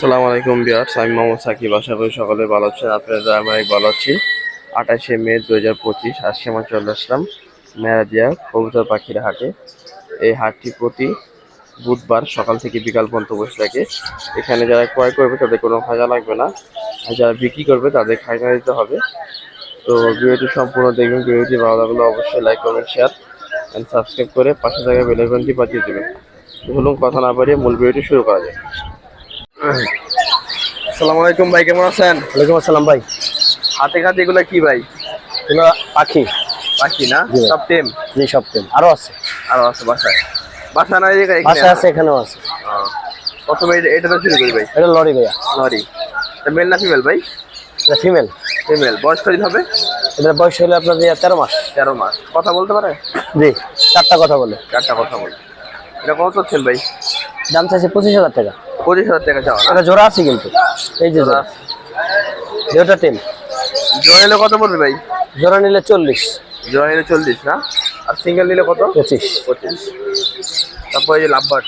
আসসালামু আলাইকুম বিয়ার্স আমি মোহাম্মদ সাকিব। আশা করি সকলে ভালো আছেন, আপনারা আমি অনেক ভালো আছি আঠাশে মে দু হাজার পঁচিশ, আজকে আমরা চলে আসলাম মেরাদিয়া কবুতর পাখির হাটে। এই হাটটি প্রতি বুধবার সকাল থেকে বিকাল পর্যন্ত বসে থাকে। এখানে যারা ক্রয় করবে, তাদের কোনো খাজা লাগবে না। আর যারা বিক্রি করবে, তাদের খাজনা দিতে হবে। তো ভিডিওটি সম্পূর্ণ দেখবেন, ভিডিওটি ভালো লাগলে অবশ্যই like comment share and subscribe করে পাশে থাকা বেলাইকনটি বাজিয়ে দেবেন। চলুন কথা না বাড়িয়ে মূল ভিডিওটি শুরু করা যায় আসসালামু আলাইকুম ভাই কেমন আছেন? ওয়ালাইকুম আসসালাম ভাই। হাতে খাতে এগুলো কি ভাই? এগুলো পাখি। পাখি না? সব টেম? জি সব টেম। আরও আছে। আরও আছে বাসায়। বাসা না এই জায়গায় বাসা আছে এখানেও আছে। প্রথমে এটা- তো শুরু করি ভাই। এটা লরি ভাইয়া। সরি মেল না ফিমেল ভাই? এটা ফিমেল ফিমেল বয়স কত হবে? এটার বয়স হলো আপনার তেরো মাস। তেরো মাস। কথা বলতে পারে? জি চারটা কথা বলে। চারটা কথা বলে। এটা কত চাচ্ছেন ভাই? দাম চাইছে পঁচিশ হাজার টাকা। পঁচিশ হাজার টাকা চাওয়া। এটা জোড়া আছে কিন্তু। এই যে জোড়া দুটা টেম জোড়া নিলে কত পড়বে ভাই? জোড়া নিলে চল্লিশ। জোড়া নিলে চল্লিশ না? আর সিঙ্গেল নিলে কত? পঁচিশ। পঁচিশ। তারপরে এই যে লাভবার্ড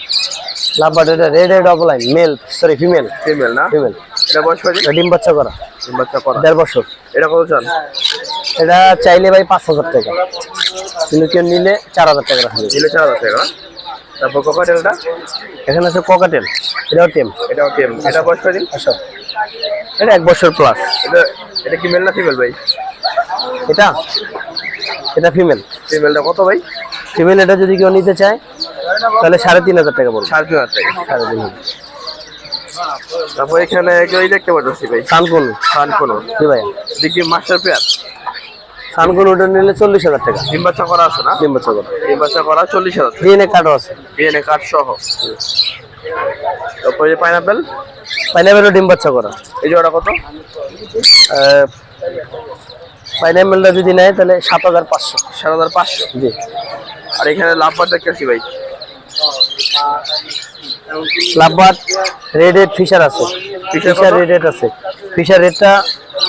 লাভবাট এটা red red double line male sorry female female না? ফিমেল এটা বয়স কত ডিম বাচ্চা করা। তিন বাচ্চা করা। দেড় বছর। এটা কত চান? এটা চাইলে ভাই পাঁচ হাজার টাকা। কিন্তু কেউ নিলে চার হাজার টাকা রাখা নিলে চার হাজার টাকা তারপর কোকাটেলটা এখানে আছে ককাটেল এটাও টেম এটাও টেম এটা বয়স কত দিন? আসো এটা এক বছর প্লাস এটা এটা কি মেল না ফিমেল ভাই? এটা? এটা ফিমেল ফিমেলটা কত ভাই? ফিমেল এটা যদি কেউ নিতে চায় তাহলে সাড়ে তিন হাজার টাকা পড়বে সাড়ে তিন হাজার টাকা। সাড়ে তিন হাজার। তারপর এখানে কেউ দেখতে পাচ্ছি ভাই। সানকুন। খান কোনো জি ভাই দেখি মাস্টার পেয়ার সানকুন ওটা নিলে চল্লিশ হাজার টাকা। ডিম বাচ্চা করা আছে না? তিন বছর করে। ডিম বাচ্চা করা চল্লিশ হাজার ডিএনএ কার্ডও আছে। ডিএনএ কার্ড সহ। তারপর এই পাইনাপেল পাইনাপেলও ডিম বাচ্চা করা। এই জোড়া কত? পাইনাপেলটা যদি নেয় তাহলে সাত হাজার পাঁচশো। সাত হাজার পাঁচশো? জি। আর এখানে লাভবার দেখতেছি ভাই। লাভবাট রেড রেড ফিশার আছে। ফিশার কত? রেড রেড আছে। ফিশার রেটটা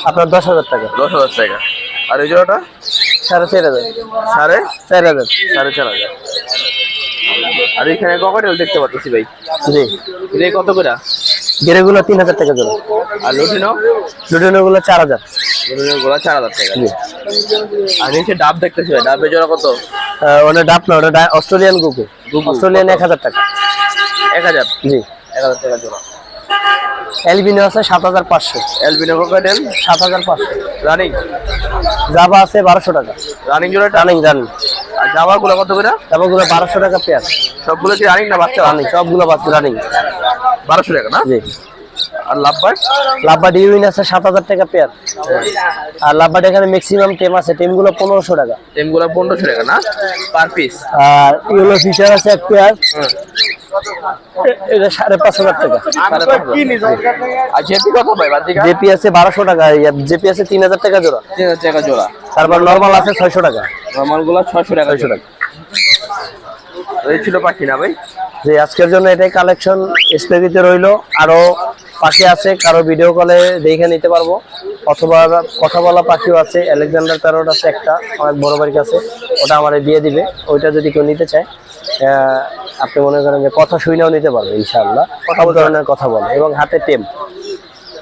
আপনার দশ হাজার টাকা। দশ হাজার টাকা। আর এই জোড়াটা? সাড়ে চার হাজার। সাড়ে? চার হাজার। সাড়ে চার হাজার। আর এখানে ককাটেল দেখতে পাচ্ছি ভাই। জি। এটা কত করে? গেরেগুলো তিন হাজার টাকা জোড়া। আর লুটিনো? লুটেনোগুলো চার হাজার। লুটিনো গোলা চার হাজার টাকা। জি। আর নিচে ডাব দেখতেছি ভাই। ডাবের জোড়া কত? ওটা ডাব না ওটা অস্ট্রেলিয়ান গুগু, অস্ট্রেলিয়ান এক হাজার টাকা। এক হাজার? জি। এক হাজার টাকা জোড়া। এলবিনো আছে সাত হাজার পাঁচশো। অ্যালবিনো ককাটেল সাত হাজার পাঁচশো। রানিং জাবা আছে বারোশো টাকা। রানিং জোড়াটা? রানিং রানিং আর জামা গুলো কত করে? জামাগুলো বারোশো টাকা পেয়ার সবগুলো কি রানিং না বাচ্চা? রানিং সবগুলো বাচ্চা রানিং বারোশো টাকা না? জি। আর লাভবার লাভবাট ইউইন আছে সাত হাজার টাকা পেয়ার আর লাভবাট এখানে ম্যাক্সিমাম টেম আছে টেমগুলো পনেরোশো টাকা। টেমগুলো পনেরোশো টাকা না? পার পিস আর ইউলো ফিচার আছে এক পেয়ার এটা সাড়ে পাঁচ হাজার টাকা। আর জেপি কত ভাই জেপি আছে বারোশো টাকা জেপি আছে তিন হাজার টাকা জোড়া। তিন হাজার টাকা জোড়া। তারপর নর্মাল আছে ছয়শো টাকা। নর্মালগুলো ছয়শো টাকা ছয়শো টাকা। এই ছিল পাখি না ভাই? যে আজকের জন্য এটাই কালেকশন স্থগিত রইল। আরও পাখি আছে কারও ভিডিও কলে দেখে নিতে পারব। অথবা কথা বলা পাখিও আছে আলেকজান্ডার প্যারট আছে একটা অনেক বড় বাড়ির কাছে। ওটা আমার দিয়ে দিবে। ওইটা যদি কেউ নিতে চায় আহ, আপনি মনে করেন যে কথা শুনেও নিতে পারবে ইনশাআল্লাহ। কথা ধরনের কথা বলে এবং হাতে টেম।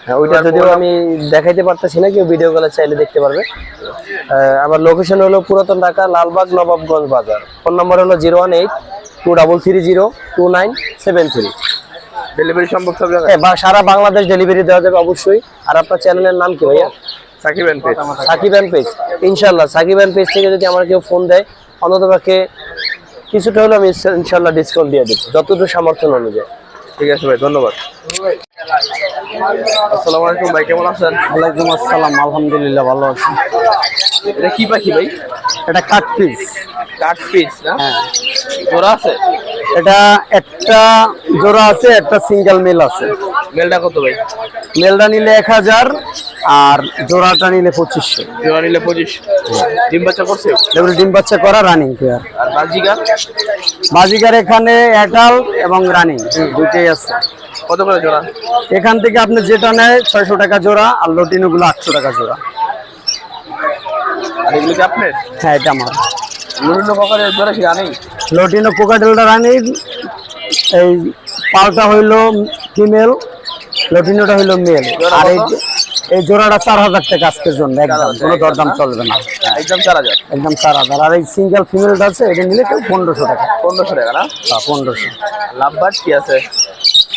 হ্যাঁ ওইটা যদিও আমি দেখাইতে পারতেছি না কেউ ভিডিও কলে চাইলে দেখতে পারবে। আমার লোকেশন হলো পুরাতন ঢাকা লালবাগ নবাবগঞ্জ বাজার। ফোন নম্বর হলো zero one eight two double three zero two nine seven three. Delivery সম্ভব সব জায়গায়? হ্যাঁ সারা বাংলাদেশ ডেলিভারি দেওয়া যাবে অবশ্যই। আর আপনার চ্যানেলের নাম কি ভাইয়া? Sakib and page. Sakib and page. ইনশাল্লাহ সাকিব অ্যান্ড পেজ থেকে যদি আমার কেউ ফোন দেয় অন্তত কিছুটা হলেও আমি ইনশাল্লাহ ডিসকাউন্ট দিয়ে দেবো যতটুকু সামর্থ্য অনুযায়ী। ঠিক আছে ভাই ধন্যবাদ। আসসালামু আলাইকুম ভাই কেমন আছেন? ওয়ালাইকুম আসসালাম আলহামদুলিল্লাহ ভালো আছি। এটা কি পাখি ভাই? এটা কাট পিস। কাঠ পিস না? হ্যাঁ। জোড়া আছে? এটা একটা জোড়া আছে একটা সিঙ্গেল মেল আছে। মেলটা কত ভাই? মেলটা নিলে এক হাজার আর জোড়াটা নিলে পঁচিশশো। জোড়া নিলে পঁচিশ। ডিম বাচ্চা করছে? এগুলো ডিম বাচ্চা করা রানিং পেয়ার আর বাজিকা বাজিকার এখানে অ্যাডাল এবং রানিং দুইটাই আছে। কত করে জোড়া? এখান থেকে আপনি যেটা নেয় ছয়শো টাকা জোড়া আর লটিনোগুলো আটশো টাকা জোড়া। আর এগুলো কি আপনার? হ্যাঁ এটা আমার। লুটিনো ককারের জোড়া কি রানিং লটিনো কোকাটেলটা রানিং এই পালটা হইল ফিমেল লটিনোটা হলো মেল আর এই? এই জোড়াটা চার হাজার টাকা আজকের জন্য একদম। কোনো দরদাম চলবে না। একদম চার হাজার। একদম চার হাজার। আর এই সিঙ্গেল ফিমেলটা আছে এটা নিলে কেউ পনেরোশো টাকা। পনেরোশো টাকা না? হ্যাঁ, পনেরোশো। লাভবার্ড কি আছে?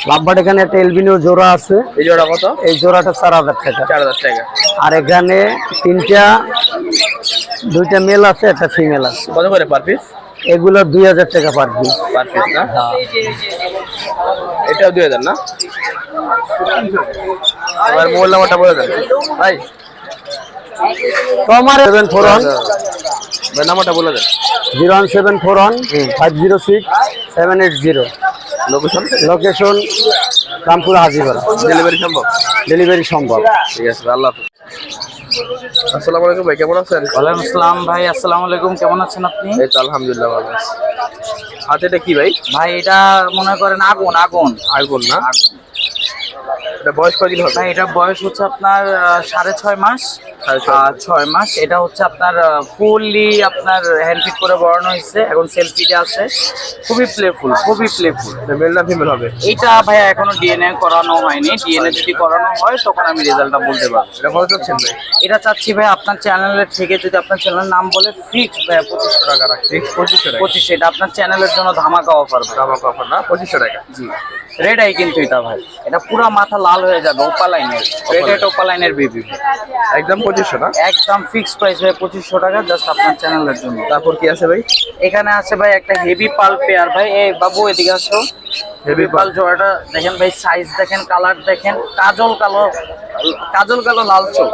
লাভবাট এখানে একটা এলবিনিও জোড়া আছে। এই জোড়া কত? এই জোড়াটা চার হাজার টাকা। চার হাজার টাকা। আর এখানে তিনটা দুইটা মেল আছে একটা ফিমেল আছে। কত করে পার পিস এগুলো দুই হাজার টাকা পার পিস পার পিস না? এটাও দুই হাজার না? এবার মোবাইল নাম্বারটা বলে দেন। ভাই। তো আমার সেভেন ফোর ওয়ান ভাই নাম্বারটা বলে দেন। Zero one seven four one five zero six seven eight zero. Location location Rampur Hajipara. Delivery সম্ভব? ডেলিভারি সম্ভব। ঠিক আছে আল্লাহ আসসালামু আলাইকুম ভাই কেমন আছেন? ওয়ালাইকুম আসসালাম ভাই আসসালামু আলাইকুম কেমন আছেন আপনি? এই তো আলহামদুলিল্লাহ ভালো আছি। হাতে এটা কি ভাই? ভাই এটা মনে করেন আগুন আগুন। আগুন না? এটা বয়স কদিন হবে? ভাই এটা বয়স হচ্ছে আপনার সাড়ে ছয় মাস। ছয় মাস। এটা হচ্ছে আপনার ফুললি আপনার হ্যান্ড ফিট করে বড়ানো হয়েছে। এখন সেলফিটা আছে। খুবই প্লেফুল খুবই প্লেফুল এটা মেল না ফিমেল হবে? এইটা ভাই এখনও ডিএনএ করানো হয়নি। ডিএনএ যদি করানো হয় তখন আমি রেজাল্টটা বলতে পারব। এটা কত চাচ্ছেন ভাই? এটা চাচ্ছি ভাই আপনার চ্যানেলের থেকে যদি আপনার চ্যানেলের নাম বলে ফিক্স ভাই পঁচিশশো টাকা রাখছি। পঁচিশশো টাকা। পঁচিশশো এটা আপনার চ্যানেলের জন্য ধামাকা অফার আমার অফার না? পঁচিশশো টাকা। জি। রেড আই কিন্তু এটা ভাই। এটা পুরো মাথা লাল হয়ে যাবে ওপা লাইনের রেড এট ওপা লাইনের বেবি একদম পঁচিশশো টাকা একদম ফিক্সড প্রাইস ভাই পঁচিশশো টাকা জাস্ট আপনার চ্যানেলের জন্য। তারপর কি আছে ভাই? এখানে আছে ভাই একটা হেভি পাল পেয়ার ভাই। এই বাবু এদিকে আসো। হেভি পাল জোড়াটা দেখেন ভাই সাইজ দেখেন কালার দেখেন কাজল কালো কাজল কালো লাল চোখ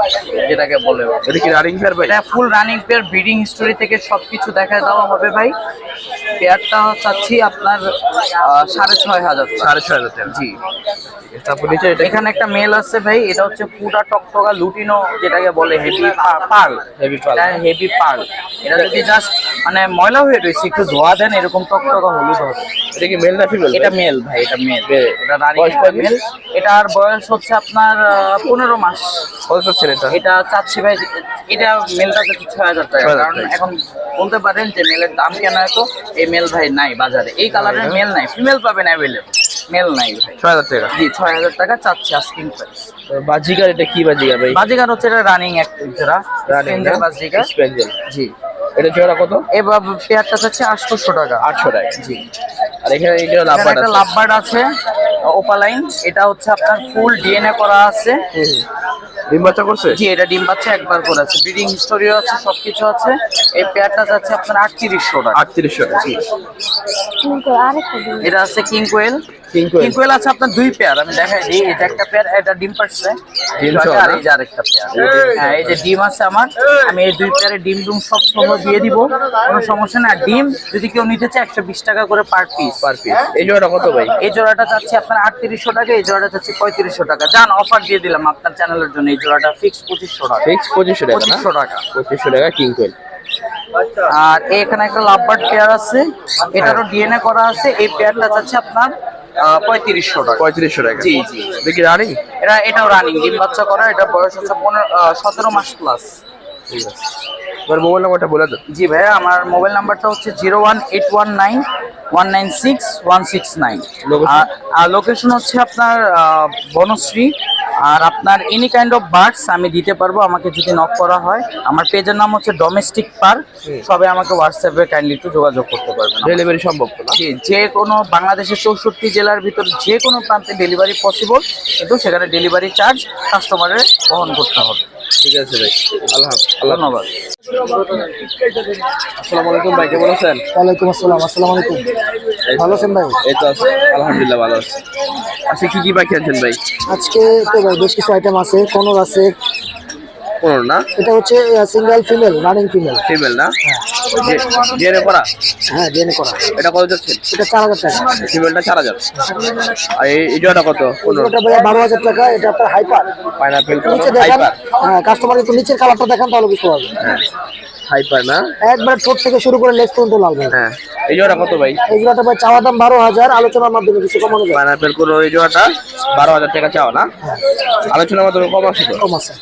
যেটাকে বলে। এটা কি রানিং ফেয়ার ভাই? এটা full running pair breeding history থেকে সবকিছু দেখা দেওয়া হবে ভাই। পেয়ারটা চাচ্ছি আপনার সাড়ে ছয় হাজার সাড়ে ছয় হাজার জি। তারপর নিচে এখানে একটা মেল আছে ভাই এটা হচ্ছে পুরা টকটকা লুটিনো যেটাকে বলে heavy pearl Heavy pearl। Heavy pearl এটা যদি জাস্ট মানে ময়লা হয়ে রয়েছে একটু ধোয়া দেন এরকম টকটকা হলুদ হবে। এটা কি মেল না ফিমেল এটা মেল ভাই এটা মেল। এটা রানিং বয়স? মেল এটার বয়স হচ্ছে আপনার পনেরো মাস। কত চাচ্ছেন এটা? এটা চাচ্ছি ভাই এটা মেলটা যাচ্ছে ছয় হাজার টাকা। কারণ এখন বলতে পারেন যে মেলের দাম কেন এত? এই মেল ভাই নাই বাজারে। এই কালারের মেল নাই। ফিমেল পাবেন অ্যাভেলেবল মেল নাই ভাই। ছয় হাজার টাকা? জি ছয় হাজার টাকা চাচ্ছে আস্কিং প্রাইস বাজিকার এটা কি বাজিকার ভাই? বাজিগার হচ্ছে এটা রানিং এক জোড়া বাজিগার। স্পেঞ্জেল জি। এটা জোড়া কত? এবার পেয়ারটা চাচ্ছে আটশোশো টাকা। আটশো টাকা। জি। আর এখানে এই যে এখানে লাভবাট আছে। লাভবার্ড আছে ওপালাইন। এটা হচ্ছে আপনার ফুল ডিএনএ করা আছে। হুম, হুম। ডিম বাচ্চা করছে? জি এটা ডিম বাচ্চা একবার করে আছে ব্রিডিং হিস্টোরিও আছে সবকিছু আছে। এই পেয়ারটা যাচ্ছে আপনার আটত্রিশশো টাকা। আটত্রিশশো টাকা এটা আছে কিং কোয়েল King কোয়েল আছে আপনার দুই পেয়ার আমি দেখাই দিই। এটা একটা পেয়ার এটা ডিম পাচ্ছে আর এই যে আরেকটা পেয়ার হ্যাঁ এই যে ডিম আছে আমার আমি এই দুই পেয়ারে ডিম ডুম সব সহ দিয়ে দিব। কোনো সমস্যা না ডিম যদি কেউ নিতে চায় একশো বিশ টাকা করে পার পিস পার পিস এই জোড়াটা কত ভাই? এই জোড়াটা চাচ্ছি আপনার আটত্রিশশো টাকা এই জোড়াটা চাচ্ছি পঁয়ত্রিশশো টাকা। যান অফার দিয়ে দিলাম আপনার চ্যানেলের জন্য। এই জোড়াটা ফিক্স পঁচিশশো টাকা। ফিক্স পঁচিশশো টাকা পঁচিশশো টাকা। পঁচিশশো টাকা কিং কোয়েল আর এখানে একটা লাভবার্ড পেয়ার আছে। এটারও ডিএনএ করা আছে। এই পেয়ারটা চাচ্ছে আপনার পঁয়ত্রিশশো টাকা। পঁয়ত্রিশশো টাকা। জি জি দেখি রানিং এটা এটাও রানিং ডিম বাচ্চা করা এটা বয়স হচ্ছে পনেরো সতেরো মাস প্লাস ঠিক আছে। এবার মোবাইল নাম্বারটা বলে জি ভাইয়া আমার মোবাইল নাম্বারটা হচ্ছে zero one eight one nine one nine six one six nine আর লোকেশন হচ্ছে আপনার বনশ্রী আর আপনার এনি কাইন্ড অফ বার্ডস আমি দিতে পারব আমাকে যদি নক করা হয়। আমার পেজের নাম হচ্ছে ডোমেস্টিক পার্ক সবাই আমাকে হোয়াটসঅ্যাপে কাইন্ডলি একটু যোগাযোগ করতে পারবেন ডেলিভারি সম্ভব জি যে কোনো বাংলাদেশের চৌষট্টি জেলার ভিতর যে কোনো প্রান্তে ডেলিভারি পসিবল কিন্তু সেখানে ডেলিভারি চার্জ কাস্টমারের বহন করতে হবে। ঠিক আছে ভাই। আল্লাহ আল্লাহ ধন্যবাদ। আসসালামু আলাইকুম ভাই কেমন আছেন? ওয়ালাইকুম আসসালাম আসসালামু আলাইকুম। ভালো আছেন ভাই? এই তো আছে আলহামদুলিল্লাহ ভালো আছে। আজকে কি কি পাখি আনছেন ভাই? আজকে তো ভাই বেশ কিছু আইটেম আছে। কোনর আছে পনেরো না? এটা হচ্ছে single female running female female না? জেনে করা? হ্যাঁ জেনে করা। এটা কত যাচ্ছে? এটা চার হাজার টাকা। ফিমেলটা চার হাজার। আর এই এটা জোড়াটা কত এটা ভাই বারো হাজার টাকা এটা আপনার হাইপার পাইনাপেল নিচে দেখান। হাইপার হ্যাঁ কাস্টমার একটু নিচের কালারটা দেখান তাহলে বুঝতে পারবেন। হাইপার না? একবার ঠোঁট থেকে শুরু করে লেস পর্যন্ত লাল ভাই। হ্যাঁ। এই জোড়া কত ভাই? এই জোড়াটা ভাই চাওয়া দাম বারো হাজার আলোচনার মাধ্যমে কিছু কমানো যায় পাইনাপেল কোনো এই জোড়াটা বারো হাজার টাকা চাও না? আলোচনার মাধ্যমে কম তো? কম আছে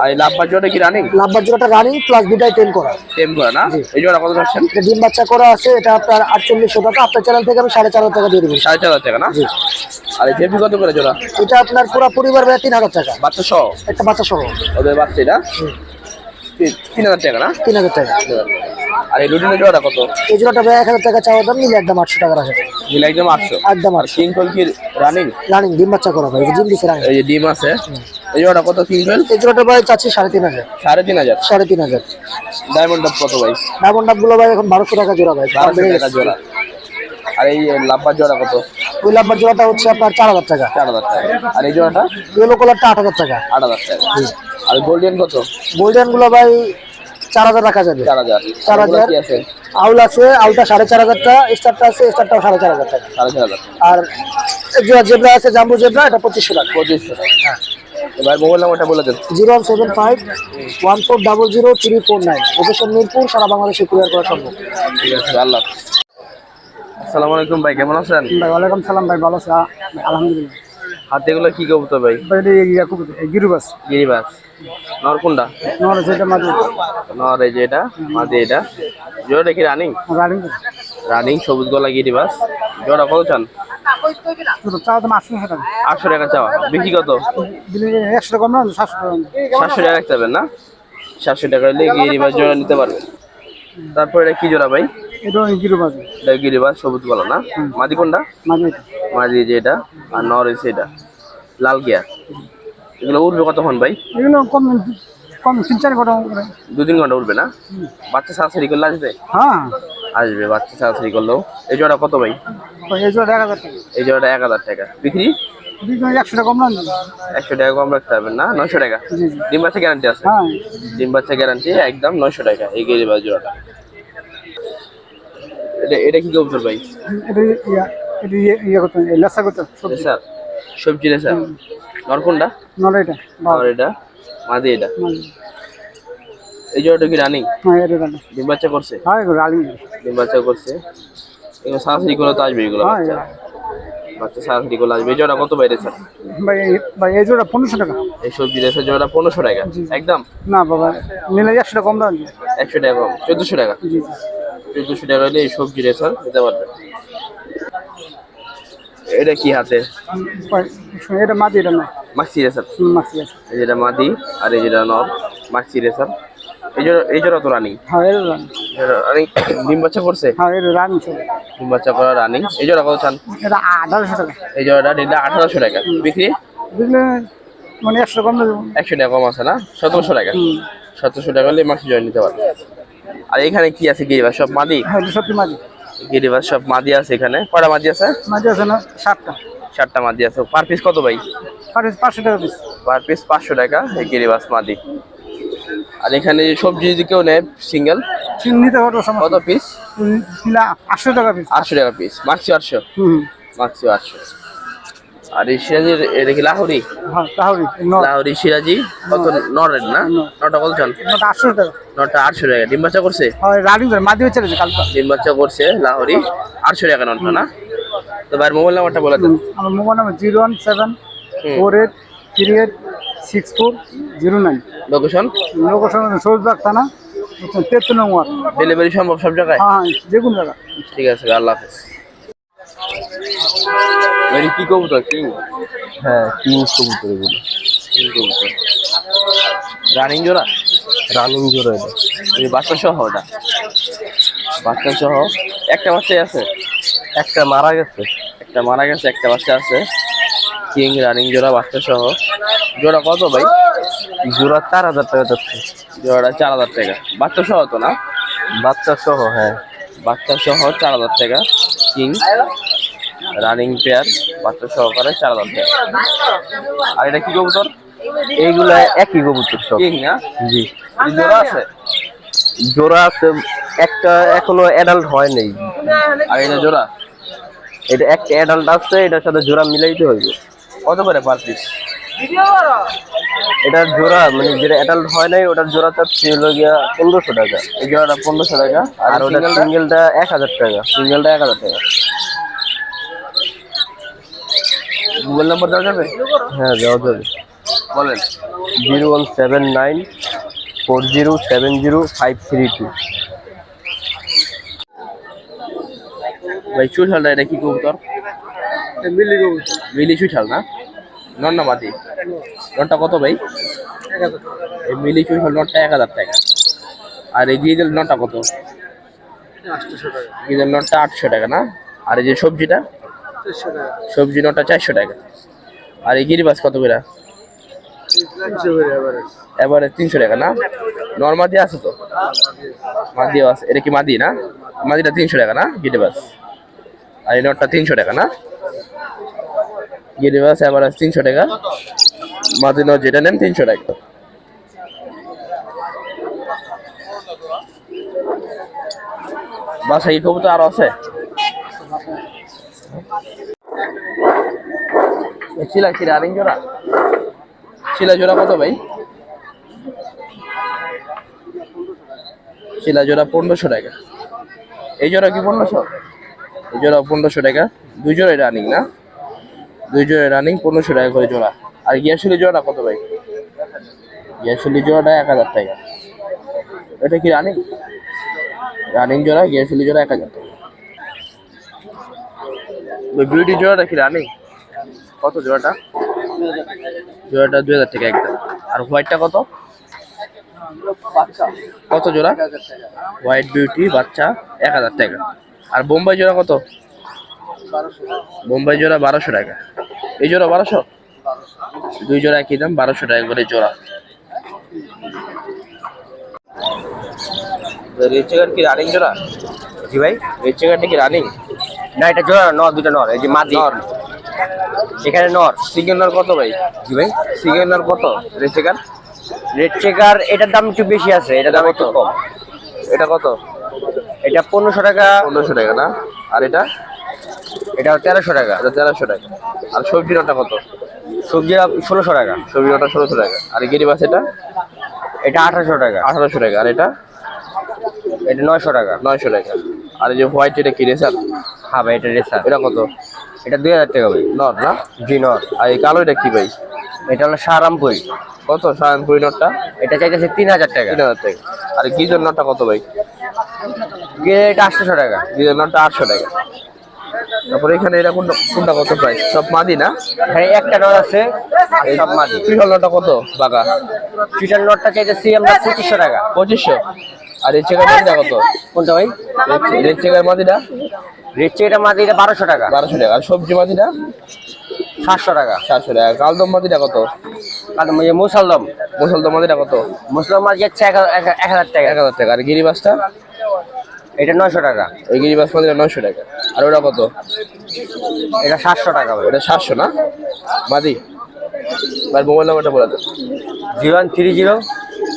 আর এই লাভবার জোড়া কি রানিং লাভবার জোড়াটা রানিং প্লাস দুটাই টেন করা। টেম করে না? এই জোড়া কত যাচ্ছেন ডিম বাচ্চা করা আছে এটা আপনার আটচল্লিশশো টাকা আপনার চ্যানেল থেকে আমি সাড়ে চার হাজার টাকা দিয়ে দেবো। সাড়ে চার হাজার টাকা না? আর এই জেপি কত করে জোড়া? এটা আপনার পুরো পরিবার তিন হাজার টাকা। বাচ্চা সহ একটা বাচ্চা সহ ওদের বাচ্চা এটা তিন- তিন হাজার টাকা না? তিন হাজার টাকা। আর এই রুটিনের জোড়া কত? এই জোড়াটা ভাই এক হাজার টাকা চাওয়া দাম নিলে একদম আটশো টাকা রাখা নিলে একদম আটশো? একদম আর আটশো কিংকল কি রানিং রানিং ডিম বাচ্চা করা ভাই ডিম দিচ্ছে রানিং এই যে ডিম আছে। এই জোড়া কত কিংকল এই জোড়াটা ভাই চাচ্ছি সাড়ে তিন হাজার। সাড়ে তিন হাজার? সাড়ে তিন হাজার। ডায়মন্ড ডাব কত ভাই? ডাবল ডাবগুলো ভাই এখন বারোশো টাকা জোড়া ভাই। বারোশো টাকা জোড়া। আর এই লাভবার জোড়া কত? ওই লাভবার জোড়াটা হচ্ছে আপনার চার হাজার টাকা। চার হাজার টাকা। আর এই জোড়াটা? ইয়েলো কালারটা আট হাজার টাকা। আট হাজার টাকা। আর গোল্ডেন কত? গোল্ডেনগুলো ভাই চার হাজার রাখা যাবে। চার হাজার। চার হাজার। আছে? আউল আছে আউলটা সাড়ে চার হাজার টাকা স্টারটা আছে স্টারটাও সাড়ে চার হাজার টাকা। সাড়ে চার হাজার আর জেব্রা আছে জাম্বু জেব্রা এটা পঁচিশশো টাকা। পঁচিশশো টাকা। এবার মোবাইল নাম্বারটা বলে দেন। Zero one seven five one four double zero three four nine. Location Mirpur সারা বাংলাদেশে কুরিয়ার করা সম্ভব। ঠিক আছে আল্লাহ আসসালামু আলাইকুম ভাই কেমন আছেন? ভাই ওয়ালাইকুম সালাম ভাই ভালো আছে। আলহামদুলিল্লাহ। হাতে গুলো কি কবুতর ভাই? গিরুবাস। গিরিবাস। নরকুন্ডা নর যেটা মাঝে নর এই যে এটা মাঝে এটা। জোড়া কি রানিং? রানিং। রানিং সবুজ গলা গিরিবাস। জোড়া কত চান? আটশো টাকা। চাওয়া। বিক্রি কত? একশো টাকা না সাতশো টাকা পারবেন না? সাতশো টাকা হলে গিরিবাস জোড়া নিতে পারবেন। তারপর এটা কি জোড়া ভাই? এটা এটা সবুজ গলা না? মাদি কোনটা? যে এটা আর নর এসে এটা। লাল এগুলো উঠবে কতক্ষণ ভাই? এগুলো কম কম তিন চার ঘণ্টা করে দু তিন ঘণ্টা উঠবে না? বাচ্চা করলে আসবে? হ্যাঁ। আসবে বাচ্চা করলেও। এই জোড়া কত ভাই? এই জোড়া এক হাজার টাকা। এই জোড়াটা এক হাজার টাকা। বিক্রি? একশো টাকা কম একশো টাকা কম রাখতে পারবেন না? নয়শো টাকা? ডিম বাচ্চা গ্যারান্টি আছে? হ্যাঁ। ডিম বাচ্চা গ্যারান্টি একদম নয়শো টাকা এই গিরিবাস জোড়াটা। এটা এটা কি কবুতর ভাই? এটা ইয়া এটা ইয়ে ইয়ে করতে লেসা করতে সবজি। রেসার নরকুন্ডা নলে এটা এটা মাদি এটা। এই জোড়াটা কি রানিং? হ্যাঁ এটা রানি। ডিম বাচ্চা করছে? হ্যাঁ এগুলো রানি। ডিম বাচ্চা করছে। এগুলো সাড়াছাড়ি করলে তো আসবে এগুলো হ্যাঁ বাচ্চা। বাচ্চা সাড়াছাড়ি করলে আসবে। এই জোড়া কত বাইরে স্যার ভাই ভাই এই জোড়া পনেরোশো টাকা। এই সবজি রেসার জোড়া পনেরোশো টাকা। একদম? না বাবা নিলে একশো টাকা কম দাম। একশো টাকা কম চোদ্দশো টাকা। জি জি। চোদ্দশো টাকা হলে এই সবজি রেসার নিতে পারবেন। এটা কি হাতে? এটা এটা না মাক্সি রেসার মাছি আছে। এই যেটা মাদি আর এই যেটা নর মাক্সি রেসার এই এই তো রানিং। হ্যাঁ রানি। রানিং ডিম বাচ্চা করছে? হ্যাঁ এটা রানি ডিম বাচ্চা করা রানিং। এই জোড়া কত চান? এটা আঠারোশো টাকা। এই জোড়াটা নিলে আঠারোশো টাকা। বিক্রি? মানে একশো কম দেবো। একশো টাকা কম আছে না? সতেরোশো টাকা। সতেরোশো টাকা হলে মাক্সি জয়েন নিতে পারবে। আর এখানে কি আছে গিরিবাস? সব মাদি? হ্যাঁ এটা সত্যি গিরিবাস সব মাদি আছে এখানে। কটা মাদি আছে? মাঝে আছে না ষাটটা চারটা মাদি আছে। পার পিস কত ভাই? পাঁচ পাঁচশো টাকা পিস। পার পিস পাঁচশো টাকা এই গিরিবাস মাদি। আর এখানে সবজি যদি কেউ নেয় সিঙ্গেল? নিতে পারব কত পিস? আটশো টাকা পিস। আটশো টাকা পিস। মাক্সি আটশো? হুম। মাক্সি আটশো। আর এই সিরাজির এটা কি লাহোরি? হ্যাঁ লাহোরি সিরাজি কত নরের না? নটা কত নটা আটশো টাকা। নটা আটশো টাকা। ডিম বাচ্চা করছে? হয় ডিম বাচ্চা করছে লাহোরি। আটশো টাকা নটা না? তো ভাইয়ের মোবাইল নাম্বারটা বলে দেন। আমার mobile number zero one seven four eight three eight six four zero nine. Location? Location Sabujbag থানা তেত্তর নং ওয়ার্ড। ডেলিভারি সম্ভব সব জায়গায়? হ্যাঁ হ্যাঁ যে কোনো জায়গা। ঠিক আছে আল্লাহ হাফেজ। কি কবুতর কিং হ্যাঁ কিং কবুতর এগুলো। কবুতর। রানিং জোড়া? রানিং জোড়া এটা এই বাচ্চা সহ ওটা? বাচ্চা সহ? একটা বাচ্চাই আছে? একটা মারা গেছে। একটা মারা গেছে একটা বাচ্চা আছে। কিং রানিং জোড়া বাচ্চা সহ। জোড়া কত ভাই? জোড়া চার হাজার টাকা যাচ্ছে। জোড়াটা চার হাজার টাকা। বাচ্চা সহ তো না? বাচ্চা সহ হ্যাঁ। বাচ্চা সহ চার হাজার টাকা। কিং রানিং পেয়ার বাচ্চা সহকারে চার হাজার টাকা। আর এটা কি কবুতর? এইগুলা একই কবুতর সব। না? জি। জোড়া আছে? জোড়া আছে একটা এখনও অ্যাডাল্ট হয় নাই। আর এটা জোড়া? এটা একটা অ্যাডাল্ট আছে এটার সাথে জোড়া মিলাইতে হইবে। কত করে পার পিস এটার জোড়া মানে যেটা অ্যাডাল্ট হয় নাই ওটার জোড়া চাচ্ছি হলো গিয়া পনেরোশো টাকা। এই জোড়াটা পনেরোশো টাকা। আর ওটা সিঙ্গেলটা এক হাজার টাকা। সিঙ্গেলটা এক হাজার টাকা। গুগল নাম্বার দেওয়া যাবে? হ্যাঁ দেওয়া যাবে। বলেন। Zero one seven nine four zero seven zero five three two. ভাই চুইঠালটা এটা কি কবুতর? মিলি চুইঠাল না নন না? মাদি ননটা কত ভাই? এই মিলি চুইঠাল নটটা এক হাজার টাকা। আর এই ডিজেল নটটা কত? ডিজেল নটটা আটশো টাকা না? আর এই যে সবজিটা? সবজি নটটা চারশো টাকা। আর এই গিরিবাস কত করে? এবারে তিনশো টাকা, না? নর্মাদি আছে তো? মাদিও আছে। এটা কি মাদি, না? মাদিটা তিনশো টাকা, না? গিরিবাস আর এই নটটা তিনশো টাকা, না? গিরিবাস এভারেজ তিনশো টাকা। মাদি নট যেটা নেন তিনশো টাকা। বাসা এই কবুতর আরও আছে? শিলা শিলা আরেক জোড়া। শিলা জোড়া কত ভাই? শিলা জোড়া পনেরোশো টাকা। এই জোড়া কি পনেরোশো? এই জোড়া পনেরোশো টাকা। দুই জোড়াই রানিং না? দুই জোড়াই রানিং পনেরোশো টাকা করে জোড়া। আর গিয়াশুলি জোড়া কত ভাই? গিয়াশুলি জোড়াটা এক হাজার টাকা। এটা কি রানিং রানিং জোড়া গিয়াশুলি জোড়া এক হাজার টাকা। বিউটি জোড়াটা কি রানিং কত জোড়াটা? জোড়াটা দুই হাজার টাকা একদম। আর হোয়াইটটা কত? কত জোড়া? হোয়াইট বিউটি বাচ্চা এক হাজার টাকা। আর বোম্বাই জোড়া কত? বোম্বাই জোড়া বারোশো টাকা। এই জোড়া বারোশো? দুই জোড়া একই দাম বারোশো টাকা করে জোড়া। রেড চেকার কি রানিং জোড়া? জি ভাই। রেড চেকারটা কি রানিং না এটা জোড়া নর দুটো নর এই যে মাদি নর। এখানে নর সিঙ্গেল নর কত ভাই? জি ভাই। সিঙ্গেল নর কত? Red checker? রেড চেকার এটার দাম একটু বেশি আছে এটার দাম একটু কম। এটা কত? এটা পনেরোশো টাকা। পনেরোশো টাকা না? আর এটা? এটা তেরোশো টাকা। এটা তেরোশো টাকা। আর সবজি নটা কত? সবজি ষোলোশো টাকা। সবজি নটা ষোলোশো টাকা। আর গিরিবাস এটা? এটা আঠারোশো টাকা। আঠারোশো টাকা। আর এটা? এটা নয়শো টাকা। নয়শো টাকা। আর এই যে হোয়াইট এটা কি রেসার? হ্যাঁ ভাই এটা রেসার। এটা কত? এটা দুই হাজার টাকা ভাই। নর না? জি নর আর এই কালো এটা কি ভাই? এটা হলো সারামপুরি। কত সায়নপুরি নটটা এটা চাইতেছে তিন হাজার টাকা। তিন হাজার টাকা। আর এই গিজের নটটা কত ভাই? এটা আটশোশো টাকা। গিজের নটটা আটশো টাকা। তারপরে এখানে এটা কোনটা কোনটা কত প্রাইস সব মাদি না? এখানে একটা নর আছে। সব মাদি। ত্রিশাল নটটা কত? বাগা টুইটার নটটা চাইতেছি আমরা পঁচিশশো টাকা। পঁচিশশো। আর এই চেকার মাদিটা কত? কোনটা ভাই? রেড চেকার মাদিটা? রেড মাদি এটা বারোশো টাকা। বারোশো টাকা। আর সবজি মাদিটা সাতশো টাকা। সাতশো টাকা। কালদম মাদিটা কত? আর মুসালদম। মুসলদম মাদিটা কত? মুসলদম যাচ্ছে এক হাজার- টাকা। এক হাজার টাকা। আর গিরিবাসটা? এটা নয়শো টাকা। ওই গিরিবাস মাদিটা নয়শো টাকা। আর ওটা কত? এটা সাতশো টাকা ওটা সাতশো না? মাদি ভাই মোবাইল নাম্বারটা বলে দেন zero one three zero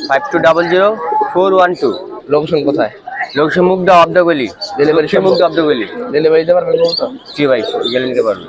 five two double zero four one two. Location কোথায়? লোকসে মুগ্ধা ডেলিভারি Delivery লোকসে মুগ্ধা অব্দগলি ডেলিভারি দিতে পারবেন জি ভাই গেলে নিতে পারবেন